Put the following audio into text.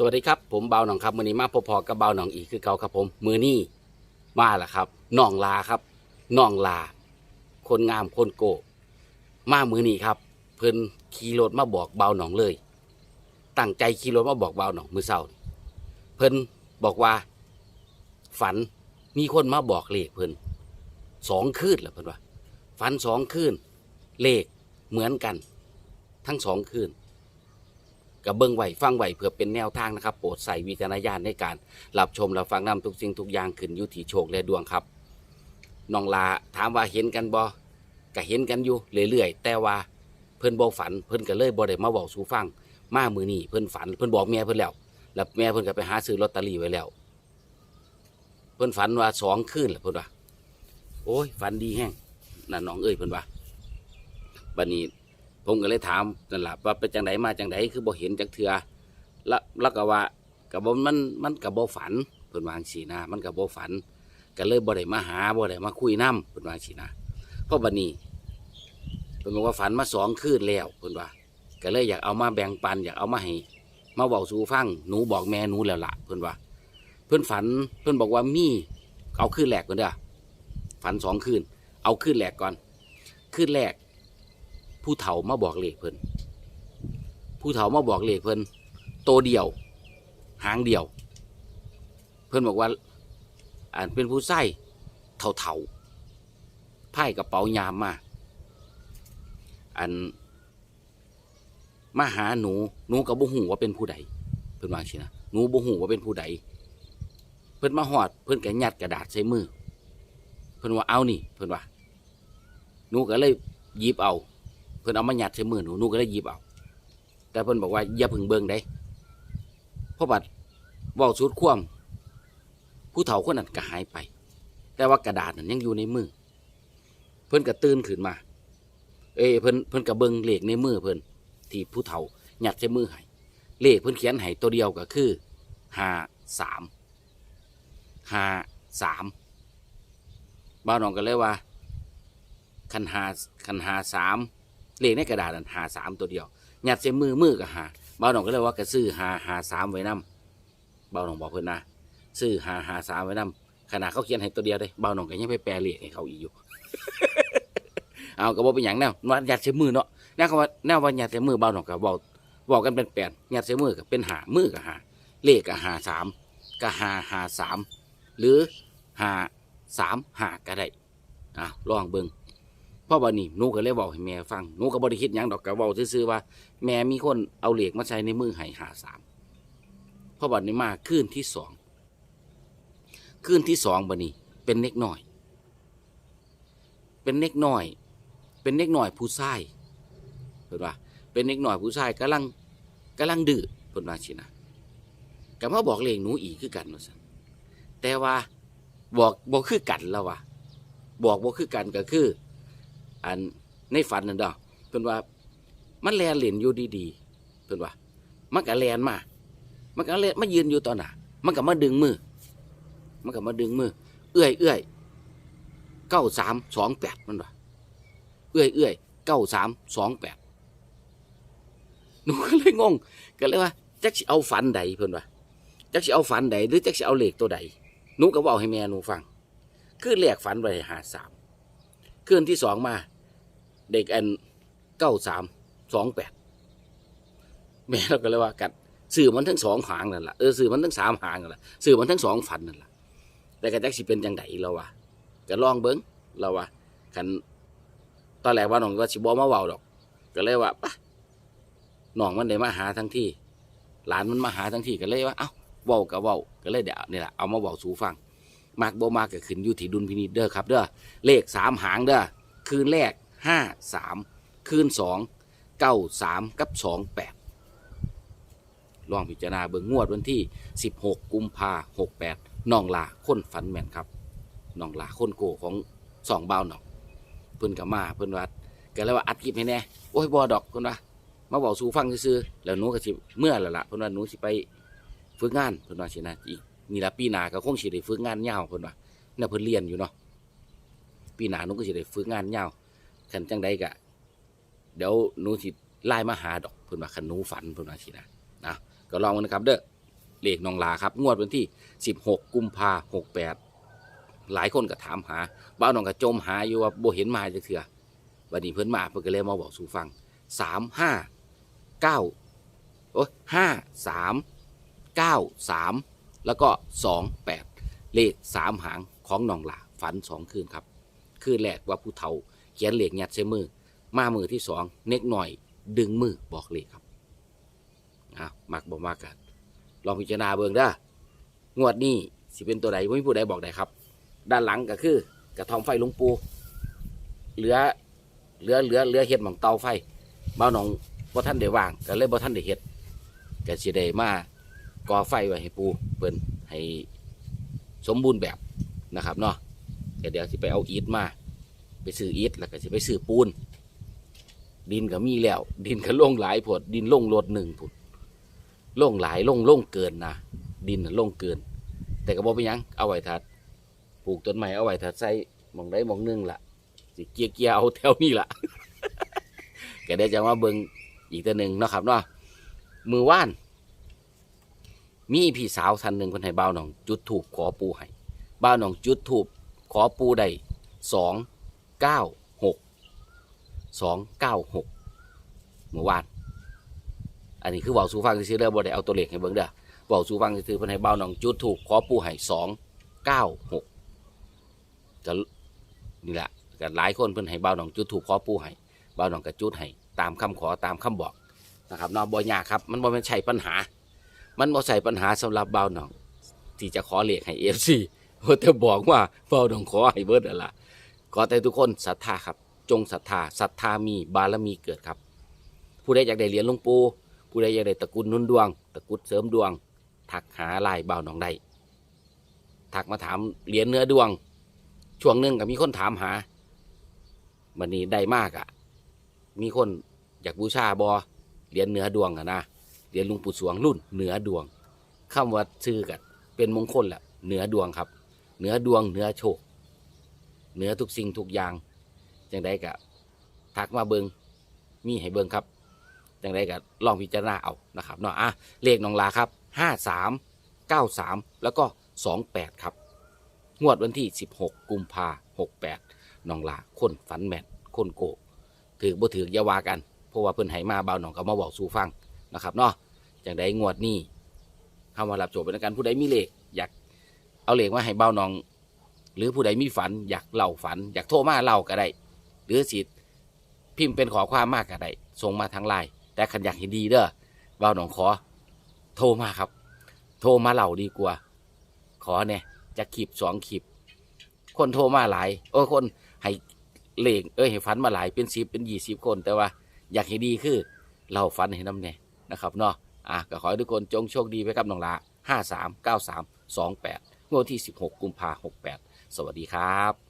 สวัสดีครับ ผมเบาหนองครับมือนี้มาพบพอกับเบาหนองอีกคือเก่าครับผมมือนี้มาแล้วครับน้องลาครับน้องลา คนงามคนโกมามือนี้ครับ เพิ่นขี่รถมาบอกเบาหนองเลย ตั้งใจขี่รถมาบอกเบาหนองมือเศร้าเพิ่นบอกว่า ฝันมีคนมาบอกเลขเพิ่นสองคืนแล้วเพิ่นว่าฝันสองคืนเลขเหมือนกัน ทั้งสองคืน กับเบิ้งไหวฟังไหวเพื่อเป็นแนวทางนะครับ โปรดใส่วิจารณญาณในการรับชมรับฟังนำทุกสิ่งทุกอย่างขึ้นอยู่ที่โชคและดวงครับน้องลาถามว่าเห็นกันบ่ก็เห็นกันอยู่เรื่อยๆแต่ว่าเพิ่นบ่ฝันเพิ่นก็เลยบ่ได้มาบอกสู่ฟังมามือนี้เพิ่นฝัน เพิ่นบอกแม่เพิ่นแล้ว แล้วแม่เพิ่นก็ไปหาซื้อลอตเตอรี่ไว้แล้ว เพิ่นฝันว่าสองคืนแล้วเพิ่นว่าโอ้ยฝันดีแห้งนั่นน้องเอ้ยเพิ่นว่าบัดนี้ ผมก็เลยถามนั่นแหละว่าเป็นจังไดมาจังไดคือบ่เห็นจักเทือแล้วแล้วก็ว่ากับบ่มันมันกับบ่ฝันเพิ่นวาจั่งสีนะมันกับบ่ฝัน ก็เลยบ่ได้มาหาบ่ได้มาคุยนํเพิ่นวาจั่งสีนะเพราะบัดนี้เพิ่นบอกว่าฝันมาสองคืนแล้วเพิ่นว่า ก็เลยอยากเอามาแบ่งปันอยากเอามาให้มาเว้าสู่ฟังหนูบอกแม่หนูแล้วล่ะเพิ่นว่า เพิ่นฝันเพิ่นบอกว่ามีเอาคืนแรกก่อนเด้อฝันสองคืนเอาคืนแรกก่อนคืนแรก ผู้เฒ่ามาบอกเลขเพิ่นผู้เฒ่ามาบอกเลขเพิ่นโตเดียว หางเดียว เพิ่นบอกว่าอ่านเป็นผู้ใส่เฒ่าเฒ่าไพ่กระเป๋ายามมาอันมาหาหนูหนูกับบุหูว่าเป็นผู้ใด เพิ่นว่าชินะหนูบุหูว่าเป็นผู้ใด เพิ่นมาหอด เพิ่นก็ยัดกระดาษใส่มือ เพิ่นว่าเอานี่ เพิ่นว่าหนูก็เลยหยิบเอา พิ่นเอามาหยัดใส่มือหนูหนูก็เลยหยิบเอา แต่เพิ่นบอกว่าอย่าพึ่งเบิ่งได้เพราะบัดเว้าสุดความผู้เฒ่าคนนั้นก็หายไป แต่ว่ากระดาษนั้นยังอยู่ในมือ เพิ่นก็ตื่นขึ้นมา เอ้เพิ่นเพิ่นก็เบิ่งเลขในมือเพิ่นที่ผู้เฒ่าหยัดใส่มือให้เลขเพิ่นเขียนให้ตัวเดียวก็คือห้าสามห้าสามบ้าวน้องก็เลยว่าคันหาคันหาสาม เลขในกระดาษนั้นหาสามตัวเดียวหยัดใส่มือมือกับหาบ่าวหนองก็เลยว่ากระซื้อหาหาสามไว้นํบ่าวหนองบอกเพิ่นนะซื้อหาหาสามไว้นํขนาดเขาเขียนให้ตัวเดียวเลยบ่าวหนองก็ยังไปแปลเลขให้เขาอีกอยู่ เอาก็บอกเป็นอย่างแนวว่าหยัดใส่มือเนาะแนวว่าแนวว่าหยัดใส่มือบ่าวหนองก็บอกบอกกันเป็นแปลหยัดใส่มือก็เป็นหามือกับหาเลขกับหาสามกับหาหาสามหรือหาสามหาก็ได้อะลองเบิ่ง พ่อบันนี้หนูก็เลยบอกให้แม่ฟังหนูก็บริคิดหยังดอกก็เว้าซื่อๆว่า แม่มีคนเอาเหล็กมาใช้ในมือให้หาสามพ่อบันนี้มาคืนที่สองคืนที่สองบันนี้เป็นเน็กหน่อย เป็นเน็กหน่อย เป็นเน็กหน่อยผู้ชายเห็นปะเป็นเน็กหน่อยผู้ชายกำลังกำลังดื้อเพิ่นว่าชินะก็มาบอกเลขหนูอีกคือกันว่าซั่นแต่ว่าบอกบอกคือกันแล้วว่ะบอกบอกคือกันก็คือ อันในฝันนั่นดอกเพิ่นว่ามันแลนเหรียญอยู่ดีๆเพิ่นว่า มันก็แลนมา มันก็แลนมายืนอยู่ตอนหน้ามันก็มาดึงมือ มันก็มาดึงมือ เอื้อยเอื้อยเก้าสามสองแปดมันว่าเอื้อยเอื้อยเก้าสามสองแปดหนูก็เลยงงก็เลยว่าจักสิเอาฝันใดเพิ่นว่าจักสิเอาฝันใดหรือจักสิเอาเลขตัวใดหนูก็บอกให้แม่หนูฟัง คือแลกฝันไว้หาสาม คลื่อนที่สองมา เด็กอันเก้าสามสองแปดแม่เราก็เลยว่ากัดสื่อมันทั้งสองหางนั่นแหละเออสื่อมันทั้งสามหางนั่นแหละสื่อมันทั้งสองฝันนั่นแหละแต่กระจักสิเป็นจังไดเราวะก็ลองเบิ้งเราวะคันตอนแรกว่าน้องว่าสิบอมาเว้าดอก ก็เลยว่าปะน้องมันได้มาหาทั้งที่ หลานมันมาหาทั้งที่ก็เลยว่าเอ้าเว้ากับเว้าก็เลยเดี๋ยวนี่แหละเอามาเว้าสู่ฟัง มากบ่มากก็ขึ้นอยู่ที่ดุลพินิจเด้อครับเด้อเลขสามหางเด้อคืนแรกห้าสามคืนสองเก้าสามกับสองแปดลองพิจารณาเบิ่งงวดวันที่สิบหกกุมภาหกแปดน้องลาค้นฝันแม่นครับน้องลาค้นโกของสองเบาวหนองเพิ่นกับมาเพิ่นว่าก็เลยว่าอัดคลิปให้แน่โอ้ยบอดอกเพิ่นว่ามาบอกสู่ฟังซื่อๆแล้วหนูก็สิเมื่อและล่ะเพิ่นว่าหนูสิไปฝึกงานเพิ่นว่าสินะอีก นี่ละปีหนาก็คงสิได้ฝึกงานยาวเพิ่นว่าเนี่ยเพิ่นเรียนอยู่เนาะปีหนาหนูก็สิได้ฝึกงานยาวคันจังใดกะเดี๋ยวหนูสิไล่มาหาดอกเพิ่นว่าคันหนูฝันเพิ่นว่าสินะนะก็ลองกันนะครับ เด้อเลขนองลาครับ งวดวันที่ 16 กุมภาหกแปดหลายคนก็ถามหาบ้าน้องก็จมหาอยู่ว่าบ่เห็นมาจักเถื่อวันนี้เพิ่นมาเพิ่นก็เลยมาบอกสู่ฟังสามห้าเก้าโอ้ห้าสามเก้าสาม แล้วก็สองแปดเลขสามหางของนองลาฝันสองคืนครับ คืนแรกว่าผู้เฒ่าเขียนเลขยัดใส่มือ มามือที่สองเน็กหน่อย ดึงมือบอกเลขครับอะมักบ่มากกันลองพิจารณาเบิ่งเด้งวดนี้สิเป็นตัวใดไม่มีผู้ใดบอกได้ครับ ด้านหลังก็คือกระทอมไฟลวงปูเหลือเหลือเหลือเหลือเฮ็ดหมองเตาไฟบ้าหนองบ่ท่านได้ว่างก็เลยบ่ท่านได้เฮ็ดก็สิได้มา ก่อไฟไว้ให้ปูเพิ่นให้สมบูรณ์แบบนะครับเนาะก็เดี๋ยวสิไปเอาอิฐมา ไปซื้ออิฐแล้วก็สิไปซื้อปูน ดินก็มีแล้ว ดินก็ล่งหลายผดดินล่งรถหนึ่งผดล่งหลายล่งล่งเกินนะดินน่งเกิน แต่ก็บอกไปยังเอาไว้ทัดปลูกต้นไม้เอาไว้ทัดใส่หมองได้มองหนึงล่ะสิเกียร์เกียร์เอาแถวนี้ล่ะก็ได้จะมาเบิ่งอีกตัวหนึ่งนะครับเนาะมือว่าน มีพี่สาวท่านหนึ่งคนให้บ่าวหนอง จุดถูกขอปูให้บ่าวหนองจุดถูกขอปูได้สองเก้าหกสองเก้าหกเมื่อวาน อันนี้คือเบาสูฟังซื่อเด้อบ่ได้เอาตัวเลขให้เบิ่งเด้อเบาสูฟังซื่อๆเพิ่นให้เบาหนองจุดถูกขอปูให้สองเก้าหกก็นี่แหละก็หลายคนเพิ่นให้เบาหนองจุดถูกขอปูให้เบาหนองก็จุดให้ตามคำขอตามคำบอกนะครับเนาบ่ยากครับ มันบ่แม่นใช่ปัญหา มันบ่ใช่ปัญหาสำหรับเบาหนอง ที่จะขอเลขให้ FC เพราะแต่บอกว่าเบาหนองขอให้เบิดนั่นล่ะขอแต่ทุกคนศรัทธาครับ จงศรัทธาศรัทธามีบารมีเกิดครับ ผู้ใดอยากได้เหรียญหลวงปู่ผู้ใดอยากได้ตะกรุดหนุนดวง ตะกุดเสริมดวง ทักหาลายเบาหนองได้ทักมาถามเหรียญเนื้อดวง ช่วงหนึ่งก็มีคนถามหาวันนี้ได้มากอะ่ะ มีคนอยากบูชาบอเหรียญเนื้อดวงอะนะ เหรียญหลุงปู่สวงรุ่นเหนือดวงคำว่าชื่อกันเป็นมงคลแหละเหนือดวงครับ เหนือดวงเหนือโชค เหนือทุกสิ่งทุกอย่างจังไดกะทักมาเบิงมีให้เบิงครับจังไดก็ลองพิจารณาเอานะครับเนาะอะเลขน้องลาครับห้าสามเก้าสามแล้วก็สองแปดครับ งวดวันที่สิบหกกุมภาหกแปดน้องลาคนฝันแมนคนโกถือบ่ถือยาวากัน เพราะว่าเพิ่นให้มาเบาหนองก็มาบอกสู่ฟัง นะครับเนาะจังได้งวดนี้เข้ามารับโจทย์เป็นการผู้ใดมีเลขอยากเอาเลขมาให้เบ้าหนอง หรือผู้ใดมีฝัน อยากเล่าฝัน อยากโทรมาเล่าก็ได้หรือสิพิมพ์เป็นขอความมากก็ได้ส่งมาทางไลน์แต่ขันอยากเห็นดีเด้อเบ้าหนองขอ โทรมาครับ โทรมาเล่าดีกว่า ขอเนี่ยจะขีบสองขีบคนโทรมาหลายโอ้คนให้เลขเอ้ยให้ฝันมาหลายเป็นสิบเป็นยี่สิบคน แต่ว่า อยากเห็นดีคือ เราฝันเห็นน้ำเนี่ย นะครับเนาะอะก็ขอให้ทุกคนจงโชคดีไปกับน้องลาห้าสามเก้าสามสองแปดงวดที่สิบหกกุมภาหกแปดสวัสดีครับ